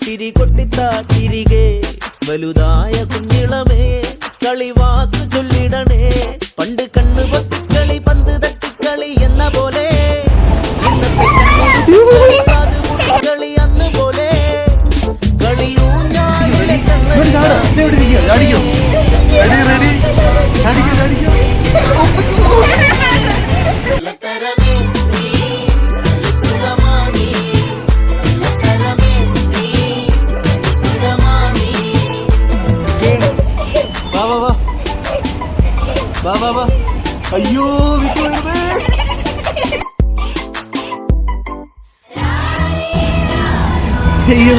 തിരി കൊട്ടിത്താ തിരികെ വലുതായ കുഞ്ഞിളമേ കളിവാക്ക് ചൊല്ലിടണേ. പണ്ട് കണ്ണു പൊത്തിക്കളി പന്ത് തട്ടിക്കളി എന്ന പോലെ. കളി അന്ന് പോലെ. കളിയൂഞ്ഞാടിക്കും വാ വാ വാ. അയ്യോ വിട്ടു വരുന്നേ അയ്യോ.